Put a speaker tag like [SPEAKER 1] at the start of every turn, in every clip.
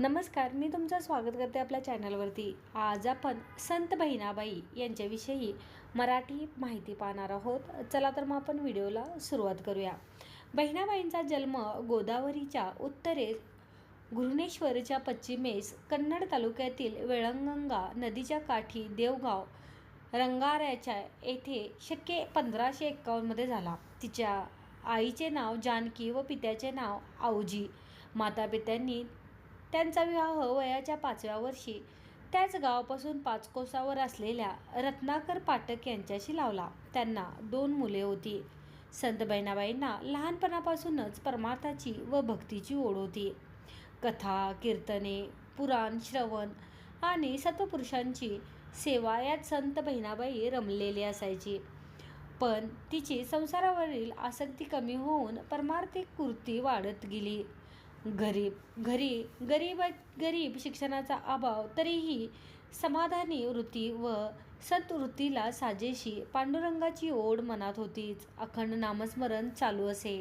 [SPEAKER 1] नमस्कार मी तुमचं स्वागत करते आपल्या चॅनलवरती. आज आपण संत बहिणाबाई यांच्याविषयी मराठी माहिती पाहणार आहोत. चला तर मग आपण व्हिडिओला सुरुवात करूया. बहिणाबाईंचा जन्म गोदावरीच्या उत्तरेस घृणेश्वरच्या पश्चिमेस कन्नड तालुक्यातील वेळंगंगा नदीच्या काठी देवगाव रंगाऱ्याच्या येथे शक्य पंधराशे एक्कावन्नमध्ये झाला. तिच्या आईचे नाव जानकी व पित्याचे नाव आवजी. मातापित्यांनी त्यांचा विवाह वयाच्या पाचव्या वर्षी त्याच गावापासून पाच कोसावर असलेल्या रत्नाकर पाटक यांच्याशी लावला. त्यांना दोन मुले होती. संत बहिणाबाईंना लहानपणापासूनच परमार्थाची व भक्तीची ओढ होती. कथा कीर्तने पुराण श्रवण आणि सत्वपुरुषांची सेवा यात संत बहिणाबाई रमलेली असायची. पण तिची संसारावरील आसक्ती कमी होऊन परमार्थिक कृती वाढत गेली. गरीब घरी गरीब गरीब शिक्षणाचा अभाव तरीही समाधानी वृत्ती व सतवृत्तीला साजेशी पांडुरंगाची ओढ मनात होतीच. अखंड नामस्मरण चालू असे.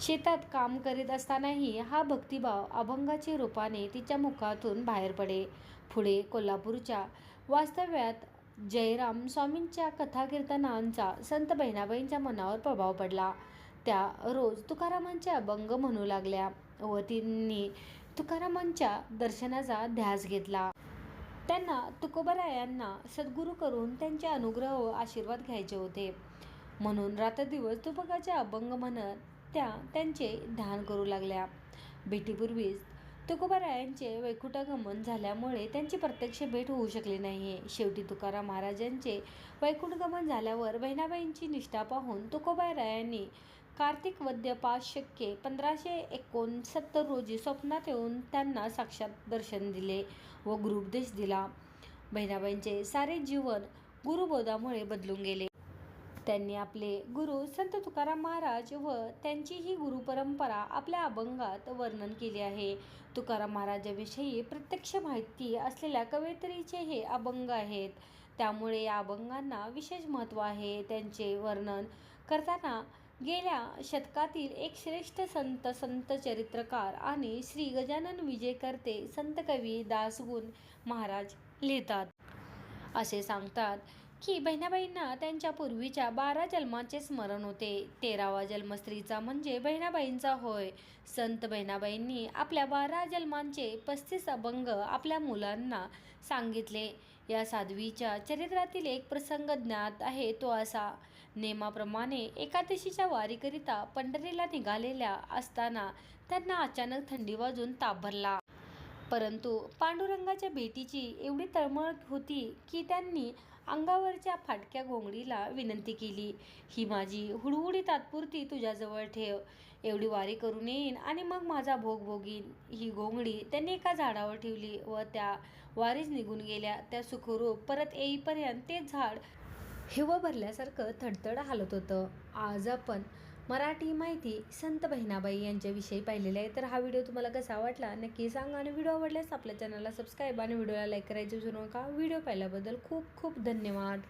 [SPEAKER 1] शेतात काम करीत असतानाही हा भक्तिभाव अभंगाच्या रूपाने तिच्या मुखातून बाहेर पडे. पुढे कोल्हापूरच्या वास्तव्यात जयराम स्वामींच्या कथाकीर्तनांचा संत बहिणाबाईंच्या मनावर प्रभाव पडला. त्या रोज तुकारामांचे अभंग म्हणू लागल्या व तिने तुकारामांच्या दर्शनाचा ध्यास घेतला. त्यांना तुकोबरायांना सद्गुरू करून त्यांचे अनुग्रह व आशीर्वाद घ्यायचे होते. म्हणून रात्रदिवस तुपकाचे अभंग म्हणत त्या त्यांचे ध्यान करू लागल्या. भेटीपूर्वीच तुकोबारायांचे वैकुंठगमन झाल्यामुळे त्यांची प्रत्यक्ष भेट होऊ शकली नाही शेवटी तुकाराम महाराजांचे वैकुंठगमन झाल्यावर बहिणाबाईंची निष्ठा पाहून तुकोबारायांनी कार्तिक वद्य पाच शक्य पंधराशे एकोणसत्तर रोजी स्वप्नात येऊन त्यांना साक्षात दर्शन दिले व गुरुपदेश दिला. बहिणाबाईंचे सारे जीवन गुरुबोधामुळे बदलून गेले. त्यांनी आपले गुरु संत तुकाराम महाराज व त्यांची ही गुरुपरंपरा आपल्या अभंगात वर्णन केले आहे. तुकाराम महाराजाविषयी प्रत्यक्ष माहिती असलेल्या कवयित्रीचे हे अभंग आहेत. त्यामुळे या अभंगांना विशेष महत्त्व आहे. त्यांचे वर्णन करताना गेल्या शतकातील एक श्रेष्ठ संत संत चरित्रकार आणि श्री गजानन विजयकर्ते संत कवी दासगुण महाराज लिहितात. असे सांगतात की बहिणाबाईंना त्यांच्या पूर्वीच्या बारा जन्माचे स्मरण होते. तेरावा जन्म स्त्रीचा म्हणजे बहिणाबाईंचा होय. संत बहिणाबाईंनी आपल्या बारा जन्मांचे पस्तीस अभंग आपल्या मुलांना सांगितले. या साध्वीच्या चरित्रातील एक प्रसंग ज्ञात आहे तो असा. नेमाप्रमाणे एकादशीच्या वारीकरिता पंढरीला निघालेल्या असताना त्यांना अचानक थंडी वाजून ताप भरला. परंतु पांडुरंगाच्या भेटीची एवढी तळमळ होती की त्यांनी अंगावरच्या फाटक्या घोंगडीला विनंती केली ही माझी हुडहुडी तात्पुरती तुझ्याजवळ ठेव. एवढी वारी करून येईन आणि मग माझा भोग भोगीन. ही घोंगडी त्यांनी एका झाडावर ठेवली व त्या वारीच निघून गेल्या. त्या सुखरूप परत येईपर्यंत ते झाड हिवं भरल्यासारखं थडथड हालत होतं. आज आपण मराठी माहिती संत बहिणाबाई यांच्याविषयी पाहिलेली आहे. तर हा व्हिडिओ तुम्हाला कसा वाटला नक्की सांगा आणि व्हिडिओ आवडल्यास आपल्या चॅनलला सबस्क्राईब आणि व्हिडिओला लाईक करायचे विसरू नका. व्हिडिओ पाहिल्याबद्दल खूप खूप धन्यवाद.